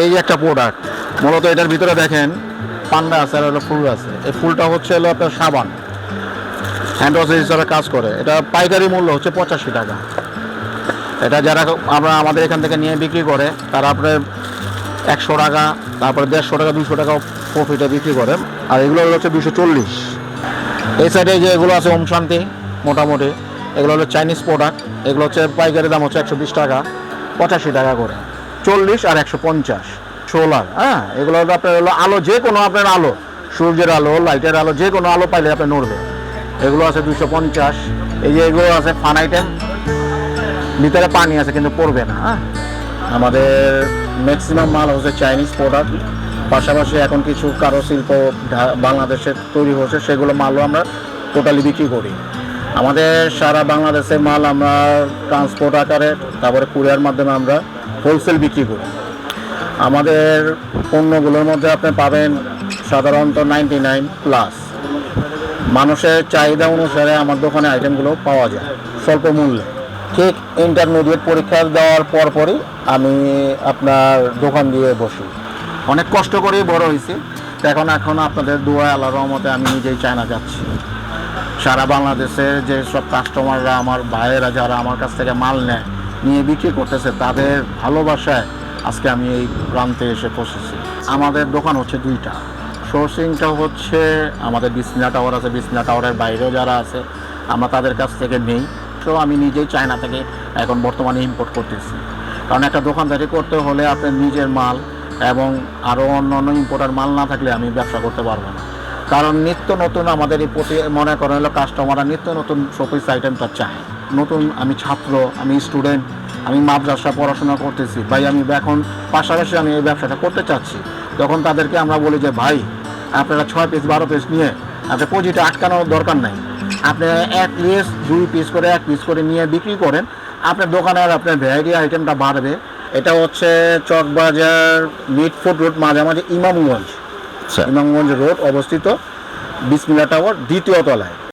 এই একটা প্রোডাক্ট মূলত এটার ভিতরে দেখেন পান্ডা আছে আর হলো ফুল আছে। এই ফুলটা হচ্ছে হলো আপনার সাবান। হ্যান্ড ওয়াশ হিসাবে কাজ করে। এটা পাইকারি মূল্য হচ্ছে পঁচাশি টাকা। এটা যারা আমরা আমাদের এখান থেকে নিয়ে বিক্রি করে, তারা আপনার একশো টাকা, তারপরে দেড়শো টাকা দুশো টাকা প্রফিটে বিক্রি করে। আর এগুলো হচ্ছে দুশো চল্লিশ। এই সাইডে যে এগুলো আছে ওম শান্তি মোটামুটি, এগুলো হলো চাইনিজ প্রোডাক্ট এগুলো হচ্ছে পাইকারি দাম হচ্ছে একশো বিশ টাকা, পঁচাশি টাকা করে। চল্লিশ আর একশো পঞ্চাশ। সোলার হ্যাঁ? এগুলো আপনার হলো আলো, যে কোনো আপনার আলো, সূর্যের আলো, লাইটের আলো, যে কোনো আলো পাইলে আপনি নড়বে। এগুলো আছে দুশো পঞ্চাশ। এই যে এগুলো আছে ফান আইটেম ভিতরে পানি আছে, কিন্তু পড়বে না হ্যাঁ? আমাদের ম্যাক্সিমাম মাল হচ্ছে চাইনিজ প্রোডাক্ট পাশাপাশি এখন কিছু কারও শিল্প বাংলাদেশে তৈরি হচ্ছে সেগুলো মালও আমরা টোটালি বিক্রি করি। আমাদের সারা বাংলাদেশের মাল আমরা ট্রান্সপোর্ট আকারে, তারপরে কুরিয়ার মাধ্যমে আমরা হোলসেল বিক্রি করি। আমাদের পণ্যগুলোর মধ্যে আপনি পাবেন সাধারণত নাইনটি নাইন প্লাস মানুষের চাহিদা অনুসারে আমার দোকানে আইটেমগুলো পাওয়া যায়, স্বল্প মূল্যে। ঠিক ইন্টারমিডিয়েট পরীক্ষা দেওয়ার পরপরই আমি আপনার দোকান দিয়ে বসি। অনেক কষ্ট করেই বড় হয়েছি। এখন এখন আপনাদের দোয়া আল্লাহ রহমতে আমি নিজেই চায়না যাচ্ছি। সারা বাংলাদেশের যে সব কাস্টমাররা আমার ভাইয়েরা যারা আমার কাছ থেকে মাল নেয়, নিয়ে বিক্রি করতেছে, তাদের ভালোবাসায় আজকে আমি এই প্রান্তে এসে পৌঁছেছি। আমাদের দোকান হচ্ছে দুইটা। সোর্সিংটা হচ্ছে আমাদের বিসমিলা টাওয়ার আছে বিসমিলা টাওয়ারের বাইরেও যারা আছে, আমরা তাদের কাছ থেকে নেই। তো আমি নিজেই চায়না থেকে এখন বর্তমানে ইম্পোর্ট করতেছি। কারণ একটা দোকানদারি করতে হলে আপনার নিজের মাল এবং আরও অন্য অন্য ইম্পোর্টার মাল না থাকলে আমি ব্যবসা করতে পারব না। কারণ নিত্য নতুন আমাদের এই প্রতি মনে করেন হলো কাস্টমাররা নিত্য নতুন শোপিস আইটেমটা চায়। নতুন আমি ছাত্র, আমি স্টুডেন্ট আমি মাদ্রাসা পড়াশোনা করতেছি। ভাই, আমি এখন পাশাপাশি আমি এই ব্যবসাটা করতে চাচ্ছি। তখন তাদেরকে আমরা বলি যে, ভাই, আপনারা ছয় পিস বারো পিস নিয়ে আপনি পুঁজিটা আটকানোর দরকার নাই। আপনি এক পিস দুই পিস করে এক পিস করে নিয়ে বিক্রি করেন। আপনার দোকানের আপনার ভ্যারাইটি আইটেমটা বাড়বে। এটা হচ্ছে চকবাজার মিটফুট রোড মাঝামাঝি ইমামগঞ্জ। ইমামগঞ্জ রোড অবস্থিত বিসমিল্লা টাওয়ার দ্বিতীয় তলায়।